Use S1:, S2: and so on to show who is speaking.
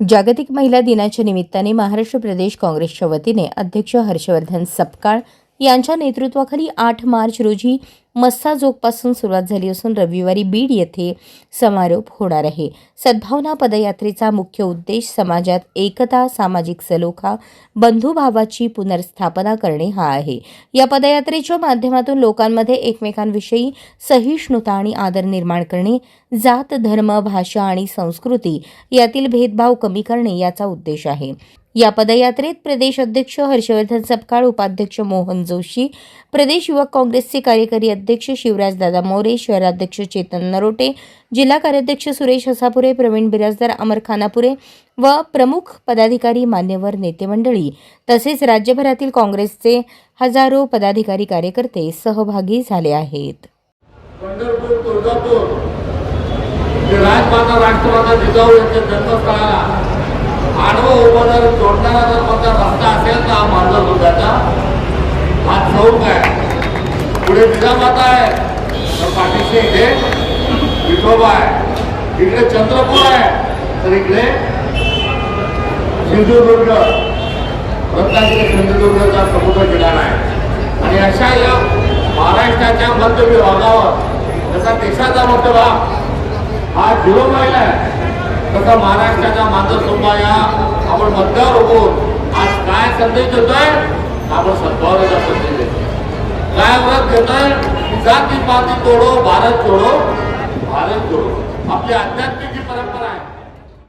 S1: जागतिक महिला दिनाच्या निमित्ताने महाराष्ट्र प्रदेश काँग्रेसच्या वतीने अध्यक्ष हर्षवर्धन सपकाळ यांच्या नेतृत्वाखाली आठ मार्च रोजी मस्साजोगपासून सुरुवात झाली असून रविवारी बीड येथे समारोप होणार आहे. सद्भावना पदयात्रेचा मुख्य उद्देश समाजात एकता सामाजिक सलोखा बंधुभावाची पुनर्स्थापना करणे हा आहे. या पदयात्रेच्या माध्यमातून लोकांमध्ये एकमेकांविषयी सहिष्णुता आणि आदर निर्माण करणे जात धर्म भाषा आणि संस्कृती यातील भेदभाव कमी करणे याचा उद्देश आहे. या पदयात्रेत प्रदेश अध्यक्ष हर्षवर्धन सपकाळ उपाध्यक्ष मोहन जोशी प्रदेश युवक काँग्रेसचे कार्यकारी अध्यक्ष शिवराजदादा मोरे शहराध्यक्ष चेतन नरोटे जिल्हा कार्याध्यक्ष सुरेश हसापुरे प्रवीण बिराजदार अमर खानापुरे व प्रमुख पदाधिकारी मान्यवर नेते मंडळी. तसेच राज्यभरातील काँग्रेसचे हजारो पदाधिकारी कार्यकर्ते सहभागी झाले आहेत.
S2: पंढरपूर तुळजापूर राजमाता राष्ट्रमाता जिजाऊ यांच्या जन्मस्थळाला आडवं उभं जर जोडणारा जर कोणता रस्ता असेल तर हा माझा दुधाचा हा चौक आहे पुढे जिजामाता आहे. तर पाठीशी इथे विठोबा आहे. इकडे चंद्रपूर आहे. तर इकडे सिंधुदुर्ग. रत्नागिरी सिंधुदुर्गचा समुद्र किनारा आहे. आणि अशा या महाराष्ट्राच्या मध्य विभागावर जसा देशाचा मध्यभाग हा झिरो माईल आहे. तसा महाराष्ट्राच्या मातृसुंबा या. आपण मध्यावर उभून आज काय संदेश देतोय? आपण सद्भावनेचा संदेश देतोय. काय व्रत घेतोय? जाती पाती तोडो भारत जोडो. भारत जोडो. आपली अध्यात्म